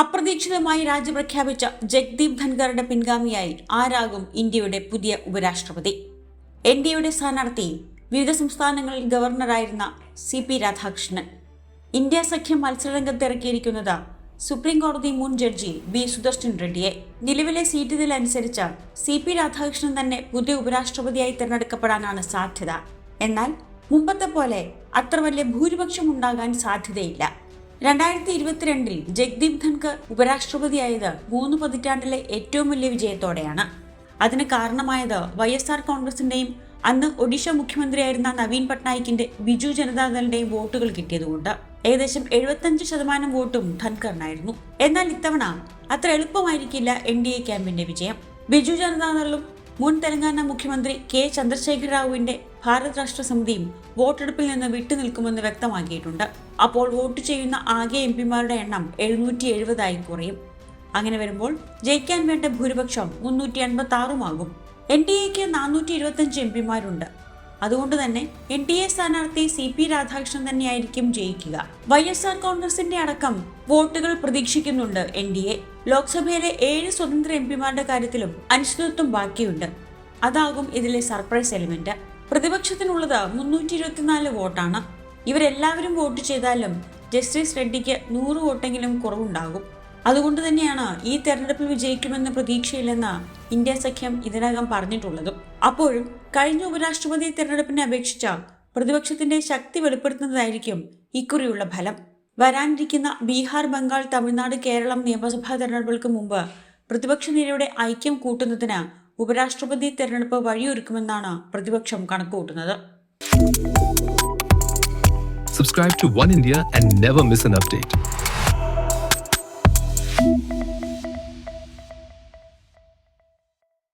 അപ്രതീക്ഷിതമായി രാജി പ്രഖ്യാപിച്ച ജഗ്ദീപ് ധൻഖറുടെ പിൻഗാമിയായി ആരാകും ഇന്ത്യയുടെ പുതിയ ഉപരാഷ്ട്രപതി? എൻ ഡി എയുടെ സ്ഥാനാർത്ഥി വിവിധ സംസ്ഥാനങ്ങളിൽ ഗവർണറായിരുന്ന സി പി രാധാകൃഷ്ണൻ. ഇന്ത്യ സഖ്യം മത്സരരംഗത്തിറക്കിയിരിക്കുന്നത് സുപ്രീം കോടതി മുൻ ജഡ്ജി ബി സുദർശൻ റെഡ്ഡിയെ. നിലവിലെ സീറ്റ് ഇതിലനുസരിച്ച് സി പി രാധാകൃഷ്ണൻ തന്നെ പുതിയ ഉപരാഷ്ട്രപതിയായി തിരഞ്ഞെടുക്കപ്പെടാനാണ് സാധ്യത. എന്നാൽ മുമ്പത്തെ പോലെ അത്ര വലിയ ഭൂരിപക്ഷം ഉണ്ടാകാൻ സാധ്യതയില്ല. രണ്ടായിരത്തി ഇരുപത്തിരണ്ടിൽ ജഗ്ദീപ് ധൻഖർ ഉപരാഷ്ട്രപതിയായത് മൂന്ന് പതിറ്റാണ്ടിലെ ഏറ്റവും വലിയ വിജയത്തോടെയാണ്. അതിന് കാരണമായത് വൈ എസ് ആർ കോൺഗ്രസിന്റെയും അന്ന് ഒഡീഷ മുഖ്യമന്ത്രിയായിരുന്ന നവീൻ പട്നായിക്കിന്റെ ബിജു ജനതാദളിന്റെയും വോട്ടുകൾ കിട്ടിയതുകൊണ്ട് ഏകദേശം എഴുപത്തഞ്ച് ശതമാനം വോട്ടും ധൻഖറിനായിരുന്നു. എന്നാൽ ഇത്തവണ അത്ര എളുപ്പമായിരിക്കില്ല എൻ ഡി എ ക്യാമ്പിന്റെ വിജയം. ബിജു ജനതാദളും മുൻ തെലങ്കാന മുഖ്യമന്ത്രി കെ ചന്ദ്രശേഖര റാവുവിന്റെ ഭാരത് രാഷ്ട്ര സമിതിയും വോട്ടെടുപ്പിൽ നിന്ന് വിട്ടുനിൽക്കുമെന്ന് വ്യക്തമാക്കിയിട്ടുണ്ട്. അപ്പോൾ വോട്ട് ചെയ്യുന്ന ആകെ എം പിമാരുടെ എണ്ണം എഴുന്നൂറ്റി എഴുപതായി കുറയും. അങ്ങനെ വരുമ്പോൾ ജയിക്കാൻ വേണ്ട ഭൂരിപക്ഷം മുന്നൂറ്റി അൻപത്തി ആറുമാകും എൻ ഡി എക്ക് നാനൂറ്റി ഇരുപത്തഞ്ച് എം പിമാരുണ്ട്. അതുകൊണ്ട് തന്നെ എൻ ഡി എ സ്ഥാനാർത്ഥി സി പി രാധാകൃഷ്ണൻ തന്നെയായിരിക്കും ജയിക്കുക. വൈ എസ് ആർ കോൺഗ്രസിന്റെ അടക്കം വോട്ടുകൾ പ്രതീക്ഷിക്കുന്നുണ്ട് എൻ ഡി എ. ലോക്സഭയിലെ ഏഴ് സ്വതന്ത്ര എം പിമാരുടെ കാര്യത്തിലും അനിശ്ചിതത്വം ബാക്കിയുണ്ട്. അതാകും ഇതിലെ സർപ്രൈസ് എലിമെന്റ്. പ്രതിപക്ഷത്തിനുള്ളത് മുന്നൂറ്റി ഇരുപത്തിനാല് വോട്ടാണ്. ഇവരെല്ലാവരും വോട്ട് ചെയ്താലും ജസ്റ്റിസ് റെഡ്ഡിക്ക് നൂറ് വോട്ടെങ്കിലും കുറവുണ്ടാകും. അതുകൊണ്ട് തന്നെയാണ് ഈ തെരഞ്ഞെടുപ്പിൽ വിജയിക്കുമെന്ന പ്രതീക്ഷയില്ലെന്ന ഇന്ത്യ സഖ്യം ഇതിനകം പറഞ്ഞിട്ടുള്ളതും. അപ്പോഴും കഴിഞ്ഞ ഉപരാഷ്ട്രപതി തെരഞ്ഞെടുപ്പിനെ അപേക്ഷിച്ച പ്രതിപക്ഷത്തിന്റെ ശക്തി വെളിപ്പെടുത്തുന്നതായിരിക്കും ഇക്കുറിയുള്ള ഫലം. വരാനിരിക്കുന്ന ബീഹാർ ബംഗാൾ തമിഴ്നാട് കേരളം നിയമസഭാ തെരഞ്ഞെടുപ്പുകൾക്ക് മുമ്പ് പ്രതിപക്ഷ നിരയുടെ ഐക്യം കൂട്ടുന്നതിന് ഉപരാഷ്ട്രപതി തെരഞ്ഞെടുപ്പ് വഴിയൊരുക്കുമെന്നാണ് പ്രതിപക്ഷം കണക്കുകൂട്ടുന്നത്. Subscribe to One India and never miss an update.